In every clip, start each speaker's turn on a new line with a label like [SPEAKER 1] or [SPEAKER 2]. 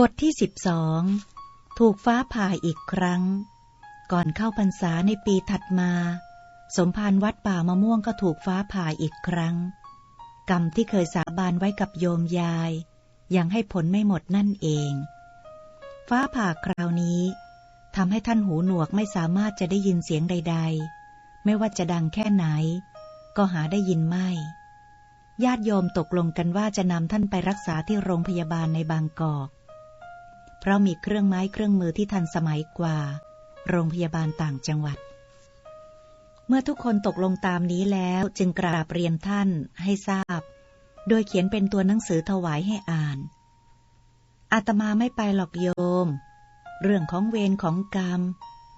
[SPEAKER 1] บทที่สิบสองถูกฟ้าผ่าอีกครั้ง ก่อนเข้าพรรษาในปีถัดมา สมภารวัดป่ามะม่วงก็ถูกฟ้าผ่าอีกครั้ง กรรมที่เคยสาบานไว้กับโยมยาย ยังให้ผลไม่หมดนั่นเอง ฟ้าผ่าคราวนี้ทำให้ท่านหูหนวกไม่สามารถจะได้ยินเสียงใด ๆ ไม่ว่าจะดังแค่ไหน ก็หาได้ยินไม่ ญาติโยมตกลงกันว่าจะนำท่านไปรักษาที่โรงพยาบาลในบางกอก เพราะมีเครื่องไม้เครื่องมือที่ทันสมัยกว่า โรงพยาบาลต่างจังหวัด เมื่อทุกคนตกลงตามนี้แล้วจึงกราบเรียนท่านให้ทราบ โดยเขียนเป็นตัวหนังสือถวายให้อ่าน อาตมาไม่ไปหรอกโยม เรื่องของเวรของกรรม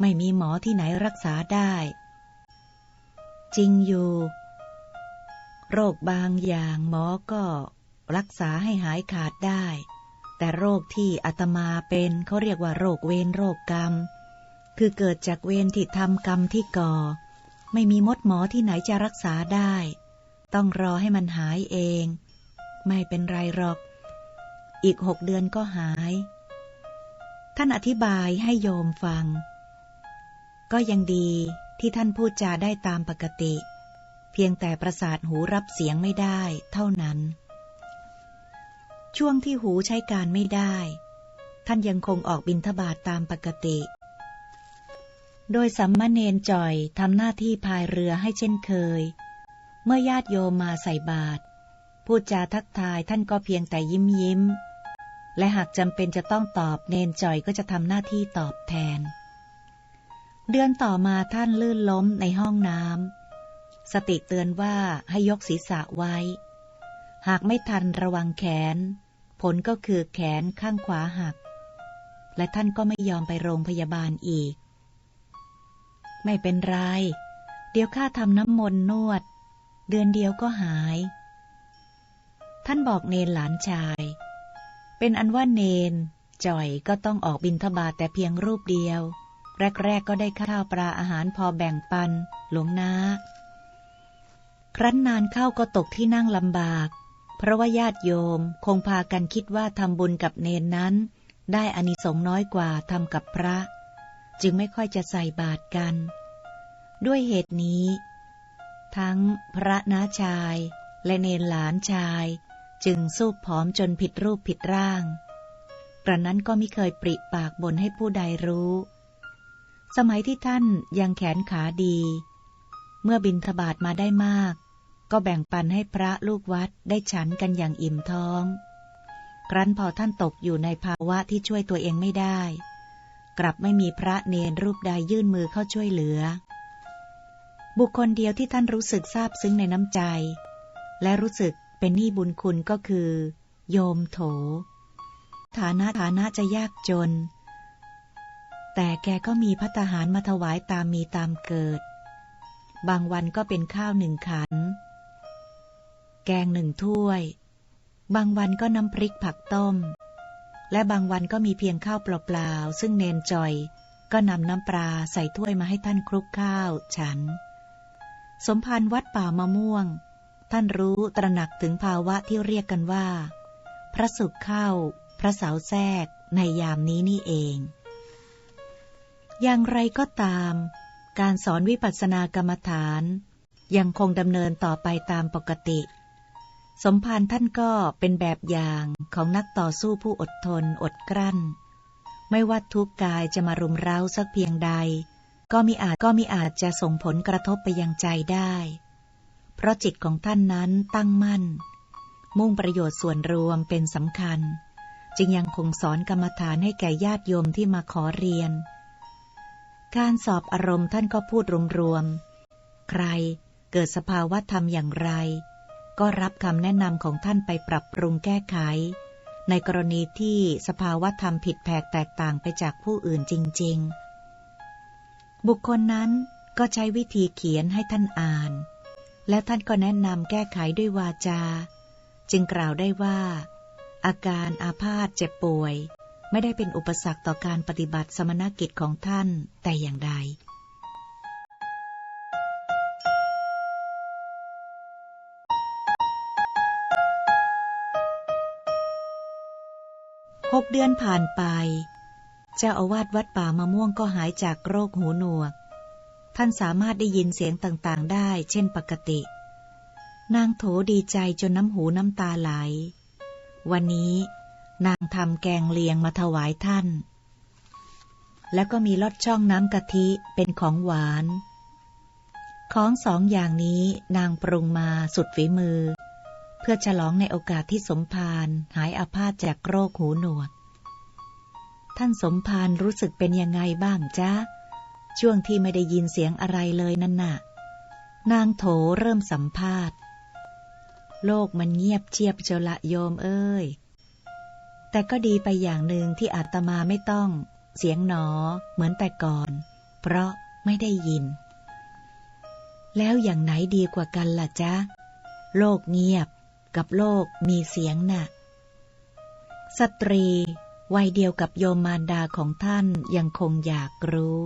[SPEAKER 1] ไม่มีหมอที่ไหนรักษาได้ จริงอยู่ โรคบางอย่างหมอก็รักษาให้หายขาดได้ แต่โรคที่อาตมาเป็นเขาเรียกว่าโรคเวรโรคกรรม คือเกิดจากเวรที่ทำกรรมที่ก่อ ไม่มีมดหมอที่ไหนจะรักษาได้ ต้องรอให้มันหายเอง ไม่เป็นไรหรอก อีกหกเดือนก็หาย ท่านอธิบายให้โยมฟัง ก็ยังดีที่ท่านพูดจาได้ตามปกติ เพียงแต่ประสาทหูรับเสียงไม่ได้เท่านั้น ช่วงที่หูใช้การไม่ได้ ท่านยังคงออกบินทบาทตามปกติ โดยสัมมาเนนจ่อยทำหน้าที่พายเรือให้เช่นเคย เมื่อญาติโยมมาใส่บาตรพูดจาทักทายท่านก็เพียงแต่ยิ้มยิ้ม และหากจำเป็นจะต้องตอบเนนจ่อยก็จะทำหน้าที่ตอบแทน เดือนต่อมาท่านลื่นล้มในห้องน้ำสติเตือนว่าให้ยกศีรษะไว้ หากไม่ทันระวังแขน ผลก็คือแขนข้างขวาหัก และท่านก็ไม่ยอมไปโรงพยาบาลอีก ไม่เป็นไร เดี๋ยวข้าทำน้ำมนต์นวด เดือนเดียวก็หาย ท่านบอกเนนหลานชาย เป็นอันว่าเนนจ่อยก็ต้องออกบินทบาทแต่เพียงรูปเดียว แรก ๆ ก็ได้ข้าวปลาอาหารพอแบ่งปัน หลวงนาครั้นนานเข้าก็ตกที่นั่งลำบาก เพราะว่าญาติโยมคงพากันคิดว่าทำบุญกับเนนนั้น ได้อานิสงส์น้อยกว่าทำกับพระ จึงไม่ค่อยจะใส่บาตรกัน ด้วยเหตุนี้ ทั้งพระน้าชายและเนนหลานชาย จึงสู้ผอมจนผิดรูปผิดร่าง กระนั้นก็ไม่เคยปริปากบ่นให้ผู้ใดรู้ สมัยที่ท่านยังแขนขาดี เมื่อบินทบาทมาได้มาก ก็แบ่งปันให้พระลูกวัดได้ฉันกันอย่างอิ่มท้อง ครั้นพอท่านตกอยู่ในภาวะที่ช่วยตัวเองไม่ได้ กลับไม่มีพระเนรรูปใดยื่นมือเข้าช่วยเหลือ บุคคลเดียวที่ท่านรู้สึกซาบซึ้งในน้ำใจ และรู้สึกเป็นหนี้บุญคุณก็คือ โยมโถ ฐานะฐานะจะยากจน แต่แกก็มีพัตหารมาถวายตามมีตามเกิด บางวันก็เป็นข้าวหนึ่งขัน แกงหนึ่งถ้วย บางวันก็น้ำพริกผักต้ม และบางวันก็มีเพียงข้าวเปล่าๆ ซึ่งเนนจอย ก็นำน้ำปลาใส่ถ้วยมาให้ท่านคลุกข้าวฉัน สมภารวัดป่ามะม่วง ท่านรู้ตระหนักถึงภาวะที่เรียกกันว่า พระสุขเข้า พระเสาแทรกในยามนี้นี่เอง อย่างไรก็ตาม การสอนวิปัสสนากรรมฐาน ยังคงดำเนินต่อไปตามปกติ สมภารท่านก็เป็นแบบอย่างของนักต่อสู้ผู้อดทนอดกลั้น ไม่ว่าทุกกายจะมารุมเร้าสักเพียงใด ก็มีอาจก็มีอาจจะส่งผลกระทบไปยังใจได้ เพราะจิตของท่านนั้นตั้งมั่น มุ่งประโยชน์ส่วนรวมเป็นสำคัญ จึงยังคงสอนกรรมฐานให้แก่ญาติโยมที่มาขอเรียน การสอบอารมณ์ท่านก็พูดรวมๆใครเกิดสภาวะธรรมอย่างไร ก็รับคำแนะนำของท่านไปปรับปรุงแก้ไข ในกรณีที่สภาวะธรรมผิดแผกแตกต่างไปจากผู้อื่นจริง ๆ บุคคลนั้นก็ใช้วิธีเขียนให้ท่านอ่าน แล้วท่านก็แนะนำแก้ไขด้วยวาจา จึงกล่าวได้ว่า อาการอาพาธเจ็บป่วย ไม่ได้เป็นอุปสรรคต่อการปฏิบัติสมณกิจของท่านแต่อย่างใด หกเดือนผ่านไป เจ้าอาวาสวัดป่ามะม่วงก็หายจากโรคหูหนวก ท่านสามารถได้ยินเสียงต่างๆได้ เช่นปกติ นางโถดีใจจนน้ำหูน้ำตาไหล วันนี้นางทำแกงเลียงมาถวายท่าน แล้วก็มีลอดช่องน้ำกะทิเป็นของหวาน ของสองอย่างนี้นางปรุงมาสุดฝีมือ พื่อฉลองในโอกาสที่สมภารหายอาพาธจากโรคหูหนวก ท่านสมภารรู้สึกเป็นยังไงบ้างจ๊ะ ช่วงที่ไม่ได้ยินเสียงอะไรเลยนั่นน่ะ นางโถเริ่มสัมภาษณ์ โลกมันเงียบเชียบเจละโยมเอ้ย แต่ก็ดีไปอย่างหนึ่งที่อาตมาไม่ต้อง เสียงหนอเหมือนแต่ก่อน เพราะไม่ได้ยิน แล้วอย่างไหนดีกว่ากันล่ะจ๊ะ โลกเงียบ กับโลกมีเสียงน่ะสตรีวัยเดียวกับโยมมารดาของท่านยังคงอยากรู้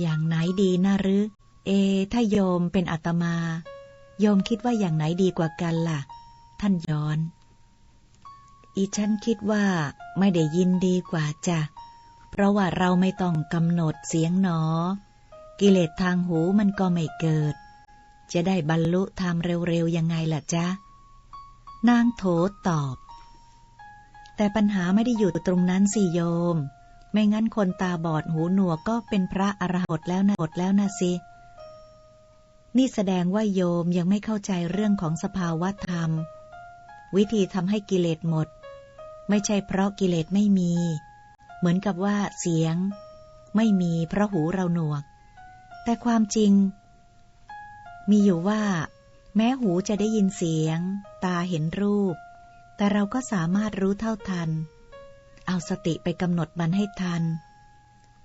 [SPEAKER 1] อย่างไหนดีนะหรือ เอ ถ้าโยมเป็นอาตมา โยมคิดว่าอย่างไหนดีกว่ากันล่ะ ท่านย้อน อีฉันคิดว่าไม่ได้ยินดีกว่าจ้ะ เพราะว่าเราไม่ต้องกำหนดเสียงหนอ กิเลสทางหูมันก็ไม่เกิด จะได้บรรลุธรรมเร็วๆยังไงล่ะจ๊ะ นางโถตอบ แต่ปัญหาไม่ได้อยู่ตรงนั้นสิโยม ไม่งั้นคนตาบอดหูหนวกก็เป็นพระอรหันต์แล้วนะอดแล้วนะสิ นี่แสดงว่าโยมยังไม่เข้าใจเรื่องของสภาวะธรรม วิธีทำให้กิเลสหมด ไม่ใช่เพราะกิเลสไม่มี เหมือนกับว่าเสียง ไม่มีเพราะหูเราหนวก แต่ความจริง มีอยู่ว่า แม้หูจะได้ยินเสียง ตาเห็นรูป แต่เราก็สามารถรู้เท่าทัน เอาสติไปกำหนดมันให้ทัน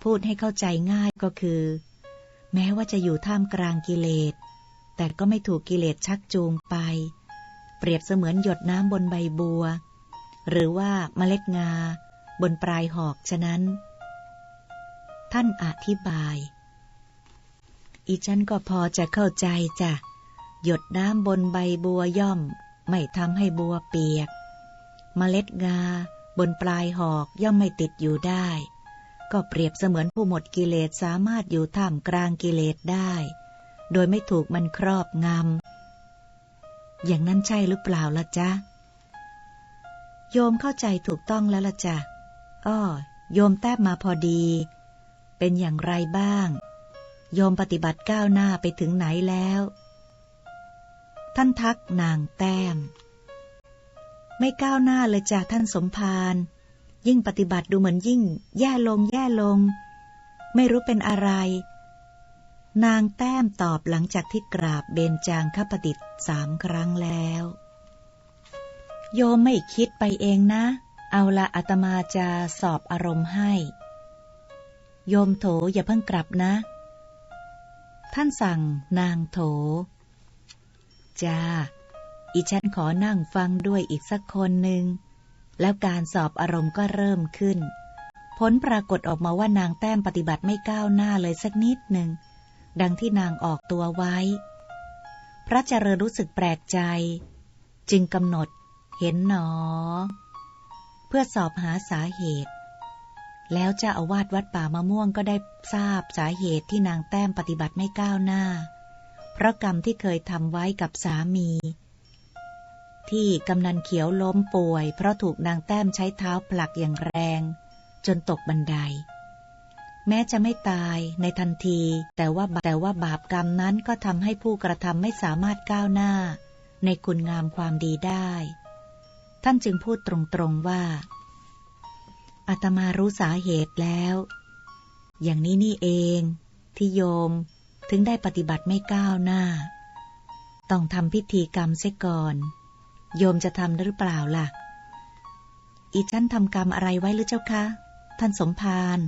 [SPEAKER 1] พูดให้เข้าใจง่ายก็คือ แม้ว่าจะอยู่ท่ามกลางกิเลส แต่ก็ไม่ถูกกิเลสชักจูงไป เปรียบเสมือนหยดน้ำบนใบบัว หรือว่าเมล็ดงา บนปลายหอกฉะนั้น ท่านอธิบาย อีฉันก็พอจะเข้าใจจ้ะ หยดน้ำบนใบบัวย่อม ไม่ทำให้บัวเปียกเมล็ดงา บนปลายหอกย่อมไม่ติดอยู่ได้ ก็เปรียบเสมือนผู้หมดกิเลสสามารถอยู่ท่ามกลางกิเลสได้ โดยไม่ถูกมันครอบงำ อย่างนั้นใช่หรือเปล่าล่ะจ๊ะ โยมเข้าใจถูกต้องแล้วล่ะจ๊ะอ้อโยมแต้มมาพอดี เป็นอย่างไรบ้าง โยมปฏิบัติก้าวหน้าไปถึงไหนแล้ว ท่านทักนางแต้ม ไม่ก้าวหน้าเลยจ้ะท่านสมภารยิ่งปฏิบัติดูเหมือนยิ่ง แย่ลงแย่ลง ไม่รู้เป็นอะไร นางแต้มตอบหลังจากที่กราบเบญจางคประดิษฐ์สามครั้งแล้ว โยมไม่คิดไปเองนะ เอาละอาตมาจะสอบอารมณ์ให้ โยมโถอย่าเพิ่งกลับนะ ท่านสั่งนางโถ จ้า อีฉันขอนั่งฟังด้วยอีกสักคนหนึ่ง แล้วการสอบอารมณ์ก็เริ่มขึ้น ผลปรากฏออกมาว่านางแต้มปฏิบัติไม่ก้าวหน้าเลยสักนิดหนึ่ง ดังที่นางออกตัวไว้ พระเจริญรู้สึกแปลกใจ จึงกำหนด เห็นหนอ เพื่อสอบหาสาเหตุ แล้วเจ้าอาวาสวัดป่ามะม่วงก็ได้ทราบสาเหตุที่นางแต้มปฏิบัติไม่ก้าวหน้า เพราะกรรมที่เคยทำไว้กับสามี ที่กำนันเขียวล้มป่วย เพราะถูกนางแต้มใช้เท้าผลักอย่างแรง จนตกบันได แม้จะไม่ตายในทันที แต่ว่าแต่ว่าบาปกรรมนั้นก็ทำให้ผู้กระทำไม่สามารถก้าวหน้า ในคุณงามความดีได้ ท่านจึงพูดตรงๆว่า อาตมารู้สาเหตุแล้ว อย่างนี้นี่เอง ที่โยมถึงได้ปฏิบัติไม่ก้าวหน้า ต้องทำพิธีกรรมเสียก่อน โยมจะทำหรือเปล่าล่ะ อีฉันทำกรรมอะไรไว้หรือเจ้าคะ ท่านสมภาร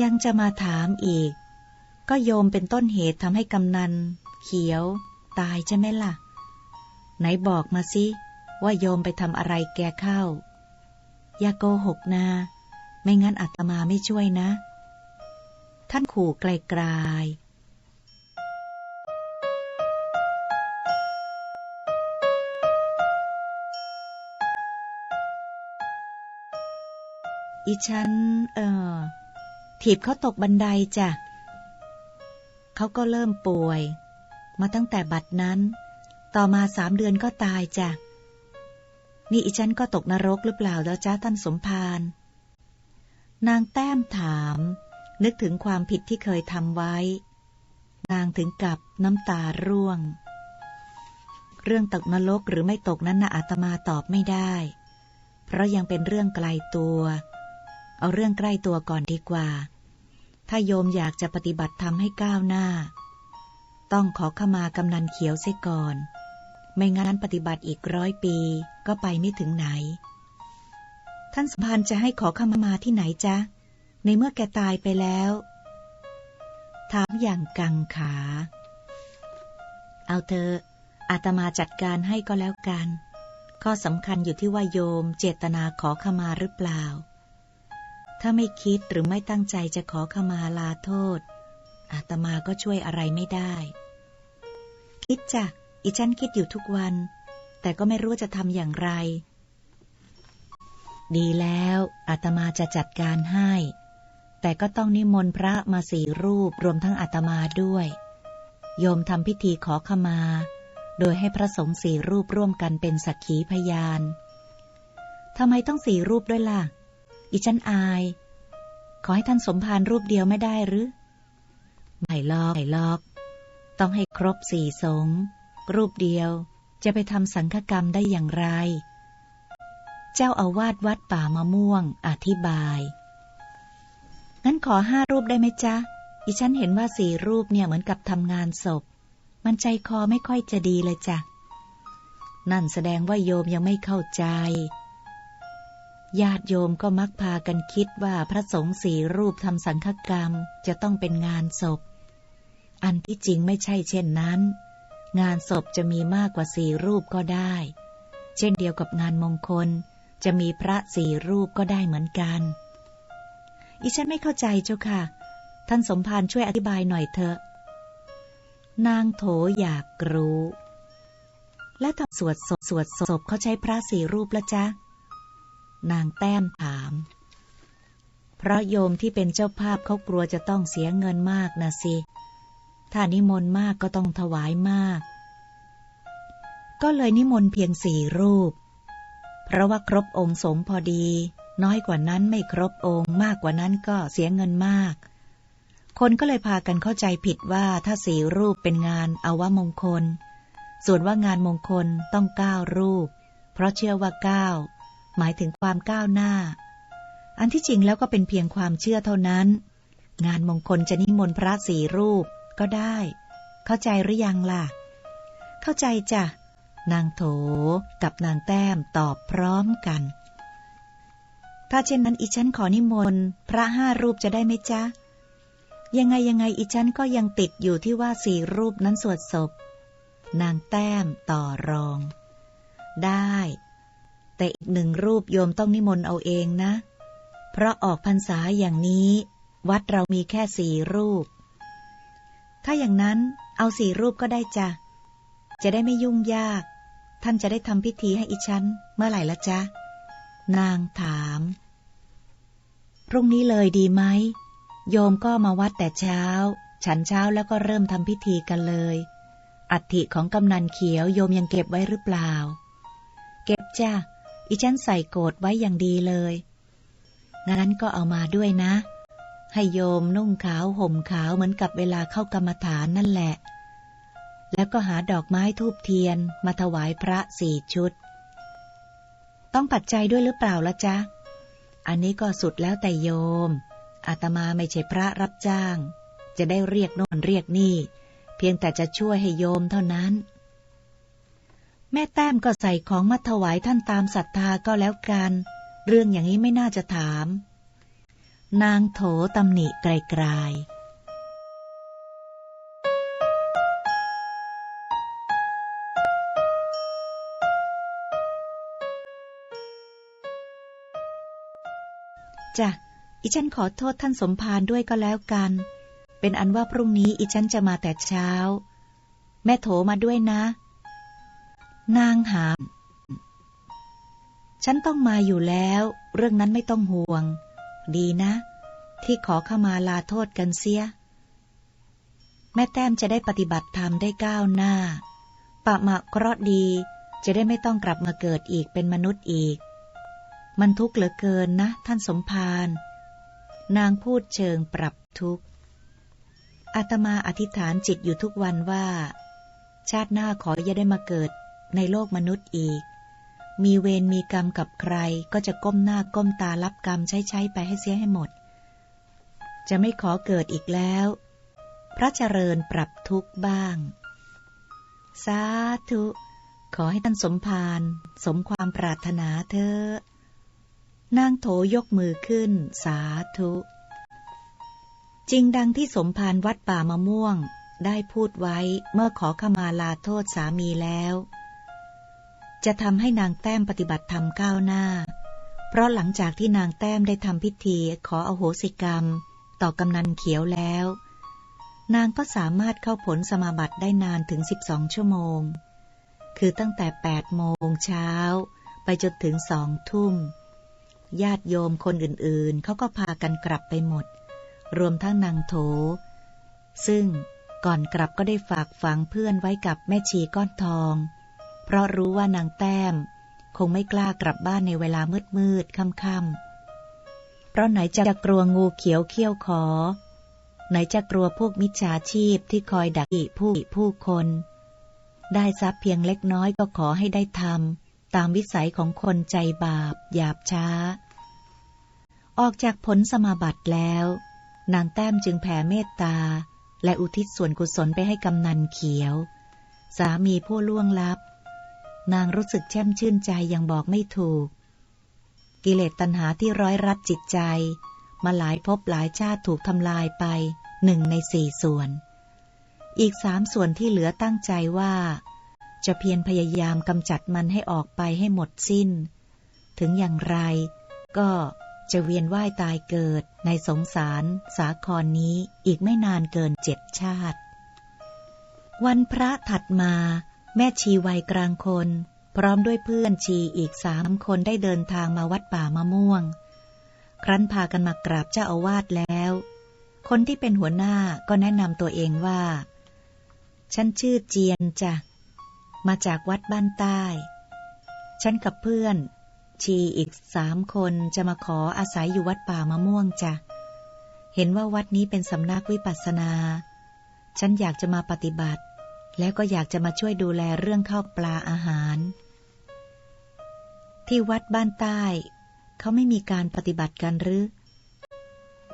[SPEAKER 1] ยังจะมาถามอีก ก็โยมเป็นต้นเหตุทำให้กำนัน เขียว ตายใช่ไหมล่ะ ไหนบอกมาสิว่าโยมไปทำอะไรแกเข้า อย่าโกหกนะไม่งั้นอาตมาไม่ช่วยนะ ท่านขู่ไกลๆอีฉัน เออถีบเขาตกบันไดจ้ะ เขาก็เริ่มป่วย มาตั้งแต่บัดนั้น ต่อมาสามเดือนก็ตายจ้ะ นี่อีฉันก็ตกนรกหรือเปล่าแล้วจ้าท่านสมภาร นางแต้มถาม นึกถึงความผิดที่เคยทำไว้ นางถึงกับน้ำตาร่วง เรื่องตกนรกหรือไม่ตกนั้นนะอาตมาตอบไม่ได้ เพราะยังเป็นเรื่องไกลตัว เอาเรื่องใกล้ตัวก่อนดีกว่า ถ้าโยมอยากจะปฏิบัติธรรมให้ก้าวหน้า ต้องขอขมากำนันเขียวเสียก่อน ไม่งั้นปฏิบัติอีกร้อยปีก็ไปไม่ถึงไหน ท่านสมภารจะให้ขอขมามาที่ไหนจ๊ะ ในเมื่อแกตายไปแล้ว ถามอย่างกังขา เอาเธออาตมาจัดการให้ก็แล้วกัน ข้อสำคัญอยู่ที่ว่าโยมเจตนาขอขมาหรือเปล่า ถ้าไม่คิดหรือไม่ตั้งใจจะขอขมาลาโทษ อาตมาก็ช่วยอะไรไม่ได้ คิดจ้ะ อีฉันคิดอยู่ทุกวัน แต่ก็ไม่รู้จะทำอย่างไร ดีแล้วอาตมาจะจัดการให้ แต่ก็ต้องนิมนต์พระมาสี่รูปรวมทั้งอาตมาด้วย โยมทำพิธีขอขมา โดยให้พระสงฆ์สี่รูปร่วมกันเป็นสักขีพยานทำไมต้องสี่รูปด้วยล่ะ อีฉันอาย ขอให้ท่านสมภารรูปเดียวไม่ได้หรือ ไม่ลอกไม่ลอก ต้องให้ครบสี่สงฆ์ รูปเดียวจะไปทำสังฆกรรมได้อย่างไร เจ้าอาวาสวัดป่ามะม่วง อธิบาย งั้นขอห้ารูปได้ไหมจ๊ะ อีฉันเห็นว่าสี่รูปเนี่ยเหมือนกับทำงานศพ มันใจคอไม่ค่อยจะดีเลยจ้ะ นั่นแสดงว่าโยมยังไม่เข้าใจ ญาติโยมก็มักพากันคิดว่าพระสงฆ์สี่รูปทำสังฆกรรมจะต้องเป็นงานศพ อันที่จริงไม่ใช่เช่นนั้น งานศพจะมีมากกว่าสี่รูปก็ได้ เช่นเดียวกับงานมงคล จะมีพระสี่รูปก็ได้เหมือนกัน อีฉันไม่เข้าใจเจ้าค่ะ ท่านสมภารช่วยอธิบายหน่อยเถอะ นางโถอยากรู้ และทำสวดศพสวดศพเขาใช้พระสี่รูปละจ๊ะ นางแต้มถาม เพราะโยมที่เป็นเจ้าภาพเขากลัวจะต้องเสียเงินมากนะสิ ถ้านิมนต์มากก็ต้องถวายมาก ก็เลยนิมนต์เพียงสี่รูป เพราะว่าครบองค์สงพอดี น้อยกว่านั้นไม่ครบองค์ มากกว่านั้นก็เสียเงินมาก คนก็เลยพากันเข้าใจผิดว่าถ้าสี่รูปเป็นงานอาวมงคล ส่วนว่างานมงคลต้องเก้ารูป เพราะเชื่อว่าเก้าหมายถึงความก้าวหน้า อันที่จริงแล้วก็เป็นเพียงความเชื่อเท่านั้น งานมงคลจะนิมนต์พระสี่รูป ก็ได้ เข้าใจหรือยังล่ะ เข้าใจจ้ะ นางโถกับนางแต้มตอบพร้อมกัน ถ้าเช่นนั้นอีฉันขอนิมนต์พระห้ารูปจะได้ไหมจ๊ะ ยังไงยังไงอีฉันก็ยังติดอยู่ที่ว่าสี่รูปนั้นสวดศพ นางแต้มต่อรอง ได้ แต่อีกหนึ่งรูปโยมต้องนิมนต์เอาเองนะ เพราะออกพรรษาอย่างนี้ วัดเรามีแค่สี่รูป ถ้าอย่างนั้นเอาสี่รูปก็ได้จ้ะ จะได้ไม่ยุ่งยาก ท่านจะได้ทำพิธีให้อีฉัน เมื่อไหร่ละจ๊ะ นางถาม พรุ่งนี้เลยดีไหม โยมก็มาวัดแต่เช้า ฉันเช้าแล้วก็เริ่มทำพิธีกันเลย อัฐิของกำนันเขียวโยมยังเก็บไว้หรือเปล่า เก็บจ้ะ อีฉันใส่โกดไว้อย่างดีเลย งั้นก็เอามาด้วยนะ ให้โยมนุ่งขาวห่มขาวเหมือนกับเวลาเข้ากรรมฐานนั่นแหละ แล้วก็หาดอกไม้ทูบเทียนมาถวายพระสี่ชุด ต้องปัจจัยด้วยหรือเปล่าละจ๊ะ อันนี้ก็สุดแล้วแต่โยม อาตมาไม่ใช่พระรับจ้าง จะได้เรียกโน่นเรียกนี่ เพียงแต่จะช่วยให้โยมเท่านั้น แม่แต้มก็ใส่ของมาถวายท่านตามศรัทธาก็แล้วกัน เรื่องอย่างนี้ไม่น่าจะถาม นางโถตำหนิไกลๆจ้ะอีฉันขอโทษท่านสมภารด้วยก็แล้วกัน เป็นอันว่าพรุ่งนี้อีฉันจะมาแต่เช้า แม่โถมาด้วยนะ นางหาม ฉันต้องมาอยู่แล้ว เรื่องนั้นไม่ต้องห่วง ดีนะ ที่ขอเข้ามาลาโทษกันเสีย แม่แต้มจะได้ปฏิบัติธรรมได้ก้าวหน้า ปะมะเคราะดีจะได้ไม่ต้องกลับมาเกิดอีกเป็นมนุษย์อีก มันทุกข์เหลือเกินนะ ท่านสมภารนางพูดเชิงปรับทุกข์อาตมาอธิษฐานจิตอยู่ทุกวันว่า ชาติหน้าขออย่าได้มาเกิดในโลกมนุษย์อีก มีเวรมีกรรมกับใคร ก็จะก้มหน้าก้มตารับกรรมใช้ใช้ไปให้เสียให้หมด จะไม่ขอเกิดอีกแล้ว พระเจริญปรับทุกข์บ้าง สาธุ ขอให้ท่านสมภารสมความปรารถนาเธอนางโถยกมือขึ้น สาธุ จริงดังที่สมภารวัดป่ามะม่วงได้พูดไว้เมื่อขอขมาลาโทษสามีแล้ว จะทำให้นางแต้มปฏิบัติธรรมก้าวหน้า เพราะหลังจากที่นางแต้มได้ทำพิธีขออโหสิกรรม ต่อกำนันเขียวแล้ว นางก็สามารถเข้าผลสมาบัติได้นานถึง 12 ชั่วโมง คือตั้งแต่ 8 โมงเช้า ไปจนถึงสองทุ่ม ญาติโยมคนอื่นๆ เขาก็พากันกลับไปหมด รวมทั้งนางโถ ซึ่งก่อนกลับก็ได้ฝากฝังเพื่อนไว้กับแม่ชีก้อนทอง เพราะรู้ว่านางแต้ม คงไม่กล้ากลับบ้านในเวลามืดมืดค่ำๆ เพราะไหนจะกลัวงูเขียวเขี้ยวขอ ไหนจะกลัวพวกมิจฉาชีพที่คอยดักผู้ผู้คน ได้ทรัพย์เพียงเล็กน้อยก็ขอให้ได้ทำตามวิสัยของคนใจบาป หยาบช้า ออกจากผลสมาบัติแล้ว นางแต้มจึงแผ่เมตตา และอุทิศส่วนกุศลไปให้กำนันเขียวสามีผู้ล่วงลับ นางรู้สึกแช่มชื่นใจยังบอกไม่ถูก กิเลสตัณหาที่ร้อยรัดจิตใจ มาหลายภพหลายชาติถูกทำลายไปหนึ่งในสี่ส่วน อีกสามส่วนที่เหลือตั้งใจว่า จะเพียรพยายามกำจัดมันให้ออกไปให้หมดสิ้น ถึงอย่างไร ก็จะเวียนว่ายตายเกิดในสงสารสาครนนี้อีกไม่นานเกินเจ็ดชาติ วันพระถัดมา แม่ชีวัยกลางคน พร้อมด้วยเพื่อนชีอีกสามคนได้เดินทางมาวัดป่ามะม่วง ครั้นพากันมากราบเจ้าอาวาสแล้ว คนที่เป็นหัวหน้าก็แนะนำตัวเองว่า ฉันชื่อเจียนจ้ะ มาจากวัดบ้านใต้ ฉันกับเพื่อน ชีอีกสามคนจะมาขออาศัยอยู่วัดป่ามะม่วงจ้ะ เห็นว่าวัดนี้เป็นสำนักวิปัสสนา ฉันอยากจะมาปฏิบัติ แล้วก็อยากจะมาช่วยดูแลเรื่องข้าวปลาอาหาร ที่วัดบ้านใต้ เขาไม่มีการปฏิบัติกันหรือ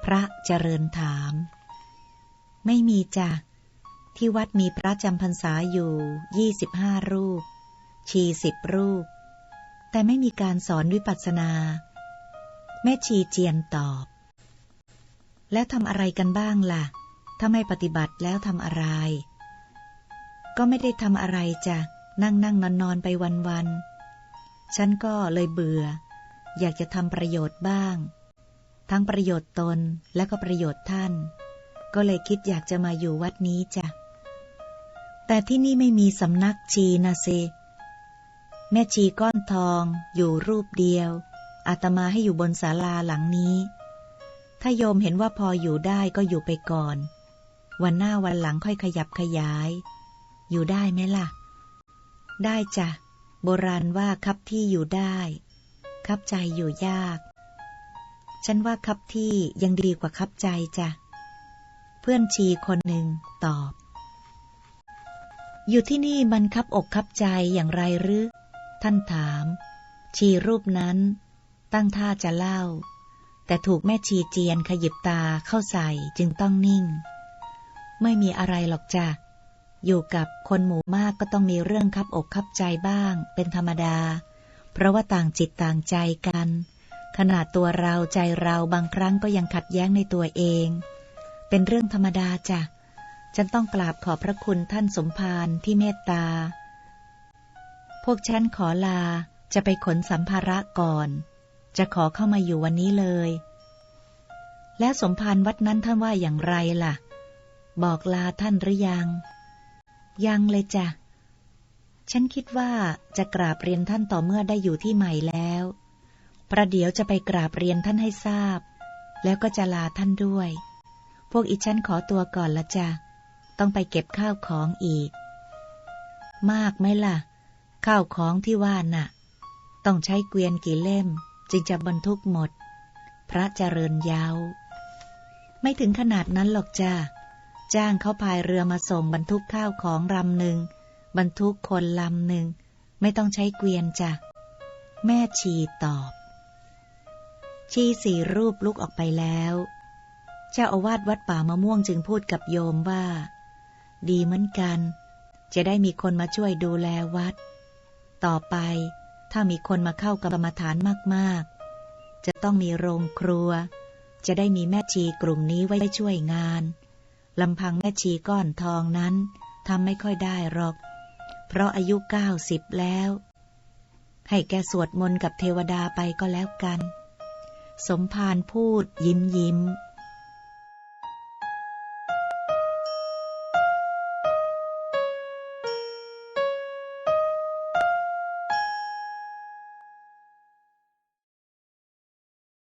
[SPEAKER 1] พระเจริญถาม ไม่มีจ้ะที่วัดมีพระจำพรรษาอยู่ยี่สิบห้ารูป ชีสิบรูป แต่ไม่มีการสอนวิปัสสนา แม่ชีเจียนตอบ แล้วทำอะไรกันบ้างล่ะ ถ้าไม่ปฏิบัติแล้วทำอะไร ก็ไม่ได้ทำอะไรจ้ะนั่งนั่งนอนนอนไปวันวันฉันก็เลยเบื่อ อยากจะทำประโยชน์บ้าง ทั้งประโยชน์ตนและก็ประโยชน์ท่าน ก็เลยคิดอยากจะมาอยู่วัดนี้จ้ะแต่ที่นี่ไม่มีสำนักชีนะเซแม่ชีก้อนทองอยู่รูปเดียว อาตมาให้อยู่บนศาลาหลังนี้ ถ้าโยมเห็นว่าพออยู่ได้ก็อยู่ไปก่อน วันหน้าวันหลังค่อยขยับขยาย อยู่ได้ไหมล่ะ ได้จ้ะ โบราณว่าคับที่อยู่ได้ คับใจอยู่ยาก ฉันว่าคับที่ยังดีกว่าคับใจจ้ะ เพื่อนชีคนหนึ่งตอบ อยู่ที่นี่มันคับอกคับใจอย่างไรหรือ ท่านถาม ชีรูปนั้น ตั้งท่าจะเล่า แต่ถูกแม่ชีเจียนขยิบตาเข้าใส่จึงต้องนิ่ง ไม่มีอะไรหรอกจ้ะ อยู่กับคนหมู่มากก็ต้องมีเรื่องคับอกคับใจบ้าง เป็นธรรมดา เพราะว่าต่างจิตต่างใจกัน ขนาดตัวเราใจเราบางครั้งก็ยังขัดแย้งในตัวเอง เป็นเรื่องธรรมดาจ้ะ ฉันต้องกราบขอบพระคุณท่านสมภารที่เมตตา พวกฉันขอลาจะไปขนสัมภาระก่อน จะขอเข้ามาอยู่วันนี้เลย แล้วสมภารวัดนั้นท่านว่าอย่างไรล่ะ บอกลาท่านหรือยัง ยังเลยจ้ะ ฉันคิดว่าจะกราบเรียนท่านต่อเมื่อได้อยู่ที่ใหม่แล้ว ประเดี๋ยวจะไปกราบเรียนท่านให้ทราบ แล้วก็จะลาท่านด้วย พวกอีฉันขอตัวก่อนละจ้ะ ต้องไปเก็บข้าวของอีก มากไหมล่ะ ข้าวของที่ว่าน่ะ ต้องใช้เกวียนกี่เล่ม จึงจะบรรทุกหมด พระเจริญยาว ไม่ถึงขนาดนั้นหรอกจ้า จ้างเขาพายเรือมาส่งบรรทุกข้าวของลำหนึ่งบรรทุกคนลำหนึ่งไม่ต้องใช้เกวียนจ้ะ แม่ชีตอบ ชีสี่รูปลุกออกไปแล้ว เจ้าอาวาสวัดป่ามะม่วงจึงพูดกับโยมว่า ดีเหมือนกัน จะได้มีคนมาช่วยดูแลวัด ต่อไปถ้ามีคนมาเข้ากรรมฐานมากๆ จะต้องมีโรงครัว จะได้มีแม่ชีกลุ่มนี้ไว้ช่วยงาน ลำพังแม่ชีก้อนทองนั้นทำไม่ค่อยได้หรอก เพราะอายุเก้าสิบแล้ว ให้แกสวดมนต์กับเทวดาไปก็แล้วกัน สมภารพูดยิ้มยิ้ม